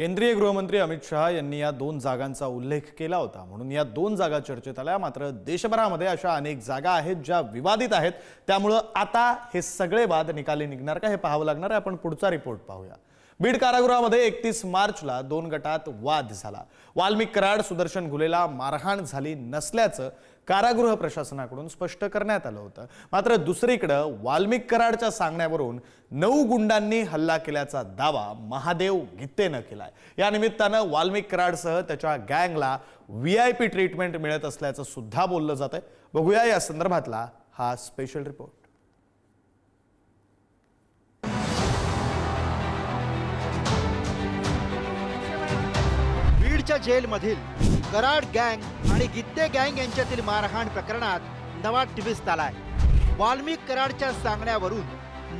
केंद्रीय गृहमंत्री अमित शहा यांनी या दोन जागांचा उल्लेख केला होता. म्हणून या दोन जागा चर्चेत आल्या. मात्र देशभरामध्ये अशा अनेक जागा आहेत ज्या विवादित आहेत. त्यामुळं आता हे सगळे वाद निकाली निघणार का? हे पाहावं लागणार आहे. आपण पुढचा रिपोर्ट पाहूया. बीड कारागृहामध्ये एकतीस मार्चला दोन गटात वाद झाला. वाल्मिक कराड सुदर्शन घुलेला मारहाण झाली नसल्याचं कारागृह प्रशासनाकडून स्पष्ट करण्यात आलं होतं. मात्र दुसरीकडं वाल्मिक कराडच्या सांगण्यावरून नऊ गुंडांनी हल्ला केल्याचा दावा महादेव गित्तेनं केलाय. या निमित्तानं वाल्मिक कराडसह त्याच्या गँगला व्ही आय पी ट्रीटमेंट मिळत असल्याचं सुद्धा बोललं जात आहे बघूया या संदर्भातला हा स्पेशल रिपोर्ट मुंबईच्या जेलमधील कराड गँग आणि गित्ते गँग यांच्यातील मारहाण प्रकरणात नवा ट्विस्ट आलाय. वाल्मिक कराडच्या सांगण्यावरून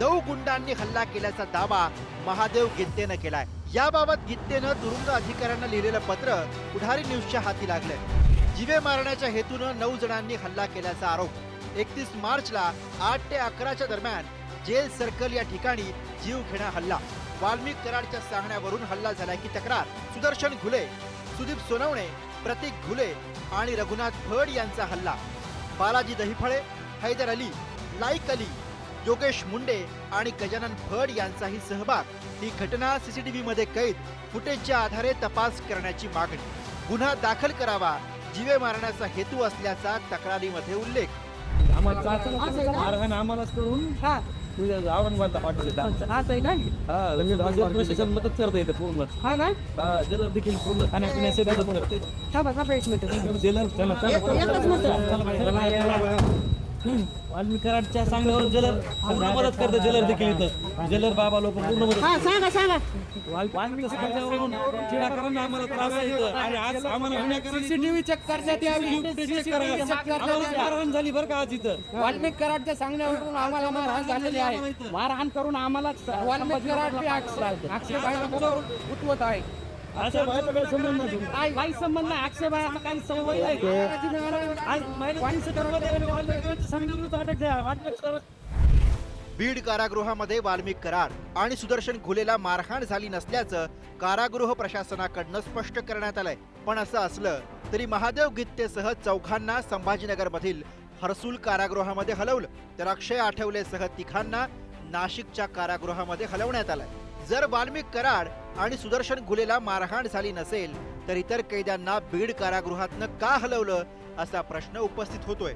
नऊ गुंडांनी हल्ला केल्याचा दावा महादेव गित्तेनं केलाय. याबाबत गित्तेनं तुरुंग अधिकाऱ्यांना लिहिलेलं पत्र पुढारी न्यूजच्या हाती लागलंय. जिवे मारण्याच्या हेतूनं नऊ जणांनी हल्ला केल्याचा आरोप. एकतीस मार्चला आठ ते अकराच्या दरम्यान जेल सर्कल या ठिकाणी जीव घेणा हल्ला. वाल्मिक कराडच्या सांगण्यावरून हल्ला झाल्याची तक्रार. सुदर्शन घुले सुदीप सोनवणे प्रतीक घुले आणि रघुनाथ भड यांचा हल्ला. बालाजी दहिफळे हैदर अली लाईक अली योगेश मुंडे आणि गजानन भड यांचाही सहभाग. ही घटना सीसीटीव्ही मध्ये कैद फुटेजच्या आधारे तपास करण्याची मागणी. गुन्हा दाखल करावा जीवे मारण्याचा हेतू असल्याचा तक्रारीमध्ये उल्लेख. आम्हाला आम्हालाच करून तुझ्या औरंगाबाद असं आहे का? हा मदत करता येतं पूर्ण. हा ना? हा जलर देखील पूर्ण. खाण्यापिण्याचे मदत करते थांबा थांबा एक मिनिट. जलर चला चला. एकच मिनिट. वाल्मिक कराडच्या सांगण्यावर जलर पूर्ण मदत करते जलर देखील इथं. जलर बाबा लोक पूर्ण मदत हा सांगा सांगा. वाल- वाल्मिक सांगण्यावरून चिडाकरण आम्हाला त्रास आहे इथं. आणि आज आम्हाला विनाकारण सीसीटीव्ही चेक करण्यात यावी मारहाण झाली बरं का आज इथं. वाल्मिक कराडच्या सांगण्यावरून आम्हाला मारहाण झालेली आहे. मारहाण करून आम्हाला वाल्मिक कराड आक्षेप उठवत आहे. असं व्हायचं काही संबंध नाही. काही काही संबंध नाही. आक्षेप आहे आम्हाला काही सवय नाही. आज महिन्याची सांगितलं अटक द्या वाटलं तर बीड कारागृहामध्ये वाल्मिक कराड आणि सुदर्शन घुलेला मारहाण झाली नसल्याचं कारागृह प्रशासनाकडनं स्पष्ट करण्यात आलंय. पण असं असलं तरी महादेव गित्तेसह चौघांना संभाजीनगरमधील हर्सुल कारागृहामध्ये हलवलं. तर अक्षय आठवलेसह तिघांना नाशिकच्या कारागृहामध्ये हलवण्यात आलंय. जर वाल्मिक कराड आणि सुदर्शन घुलेला मारहाण झाली नसेल तर इतर कैद्यांना बीड कारागृहातनं का हलवलं असा प्रश्न उपस्थित होतोय.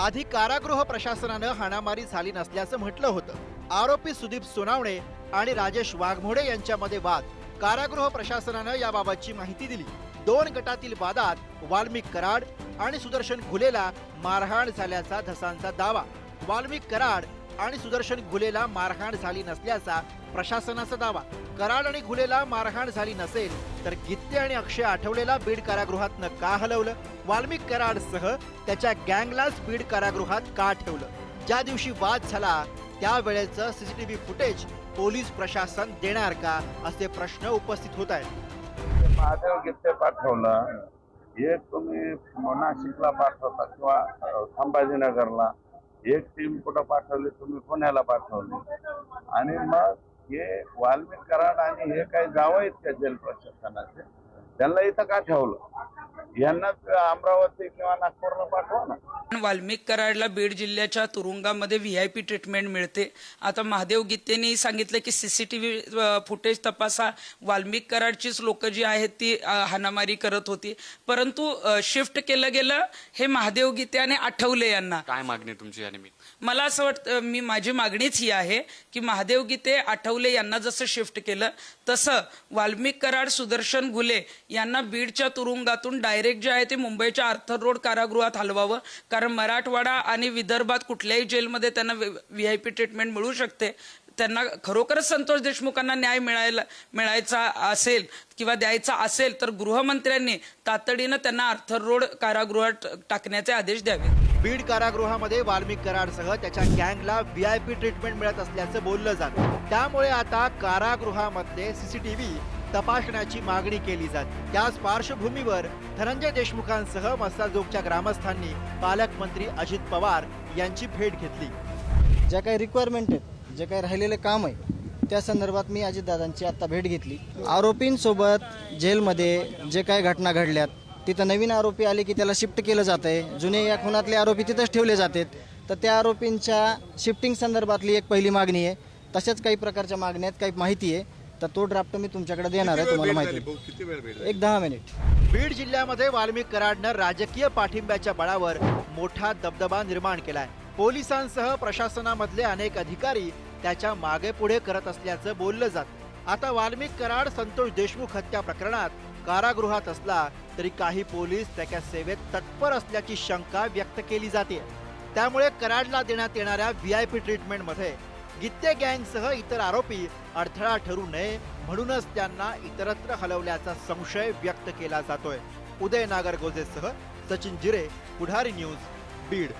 आधी कारागृह प्रशासनानं हाणामारी झाली नसल्याचं म्हटलं होतं. आरोपी सुदीप सोनावणे आणि राजेश वाघमोडे यांच्यामध्ये वाद. कारागृह प्रशासनानं याबाबतची माहिती दिली. दोन गटातील वादात वाल्मिक कराड आणि सुदर्शन घुलेला मारहाण झाल्याचा धसांचा दावा. वाल्मिक कराड आणि सुदर्शन घुलेला मारहाण झाली नसल्याचा प्रशासनाचा दावा. कराड आणि घुलेला मारहाण झाली नसेल तर गित्ते आणि अक्षय आठवलेला बीड कारागृहातनं का हलवलं? वाल्मिक कराडसह त्याच्या गँगलाच बीड कारागृहात का ठेवलं? ज्या दिवशी वाद झाला त्यावेळेचं सीसीटीव्ही फुटेज पोलीस प्रशासन देणार का असे प्रश्न उपस्थित होत आहेत. महादेव गित्ते पाठवलं हे तुम्ही नाशिकला पाठवता किंवा संभाजीनगरला? एक टीम कुठं पाठवली तुम्ही पुण्याला पाठवली? आणि मग हे वाल्मिक कराड आणि हे काही जावं इतक्या का जेल प्रशासनाचे त्यांना इथं का ठेवलं? यांना अमरावती किंवा नागपूरला पाठवा ना. वाल्मिक कराडला बीड जिल्ह्याच्या तुरुंगामध्ये व्ही आय पी ट्रीटमेंट मिळते. आता महादेव गीतेने सांगितलं की सीसीटीव्ही फुटेज तपासा. वाल्मिक कराडचीच लोक जी आहेत ती अ, हाणामारी करत होती. परंतु शिफ्ट केलं गेलं हे महादेव गीते आणि आठवले यांना. काय मागणी तुमची या निमित्त? मला असं वाटतं मी माझी मागणीच ही आहे की महादेव गीते आठवले यांना जसं शिफ्ट केलं तसं वाल्मिक कराड सुदर्शन घुले यांना बीडच्या तुरुंगातून डायरेक्ट जे आहे ते मुंबईच्या आर्थर रोड कारागृहात हलवावं. कारण मराठवाडा आणि विदर्भात कुठल्याही जेलमध्ये त्यांना व्ही आय पी ट्रीटमेंट मिळू शकते. त्यांना खरोखरच संतोष देशमुखांना न्याय मिळायला मिळायचा असेल किंवा द्यायचा असेल तर गृहमंत्र्यांनी तातडीनं त्यांना आर्थर रोड कारागृहात टाकण्याचे आदेश द्यावे बीड कारागृहामध्ये वाल्मिक कराडसह त्याच्या गँगला व्ही आय पी ट्रीटमेंट मिळत असल्याचं बोललं जातं. त्यामुळे आता कारागृहामधले सीसीटीव्ही तपासण्याची मागणी केली जाते. त्याच पार्श्वभूमीवर धनंजय देशमुखांसह मस्ताजोगच्या ग्रामस्थांनी पालकमंत्री अजित पवार यांची भेट घेतली. ज्या काही रिक्वायरमेंट आहेत जे काही राहिलेले काम आहे त्या संदर्भात मी अजितदादांची आत्ता भेट घेतली. आरोपींसोबत जेलमध्ये जे काही घटना घडल्यात तिथं नवीन आरोपी आले की त्याला शिफ्ट केलं जातं आहे जुने या खुनातले आरोपी तिथंच ठेवले जातात. तर त्या आरोपींच्या शिफ्टिंग संदर्भातली एक पहिली मागणी आहे. तशाच काही प्रकारच्या मागण्या आहेत काही माहिती आहे. तर तो ड्राफ्ट मी तुमच्याकडे देणार आहे तुम्हाला माहिती एक दहा मिनिट. बीड जिल्ह्यामध्ये वाल्मिक कराडनं राजकीय पाठिंब्याच्या बळावर मोठा दबदबा निर्माण केलाय. पोलिसांसह प्रशासनामधले अनेक अधिकारी त्याच्यामागे पुढे करत असल्याचं बोललं जात. आता वाल्मिक कराड संतोष देशमुख हत्या प्रकरणात कारागृहात असला तरी काही पोलीस त्याच्या सेवेत तत्पर असल्याची शंका व्यक्त केली जाते. त्यामुळे कराडला देण्यात येणाऱ्या व्ही आय पी ट्रीटमेंटमध्ये गित्ते गँगसह इतर आरोपी अडथळा ठरू नये म्हणूनच त्यांना इतरत्र हलवल्याचा संशय व्यक्त केला जातोय. उदय नागरगोजेसह सचिन जिरे पुढारी न्यूज बीड.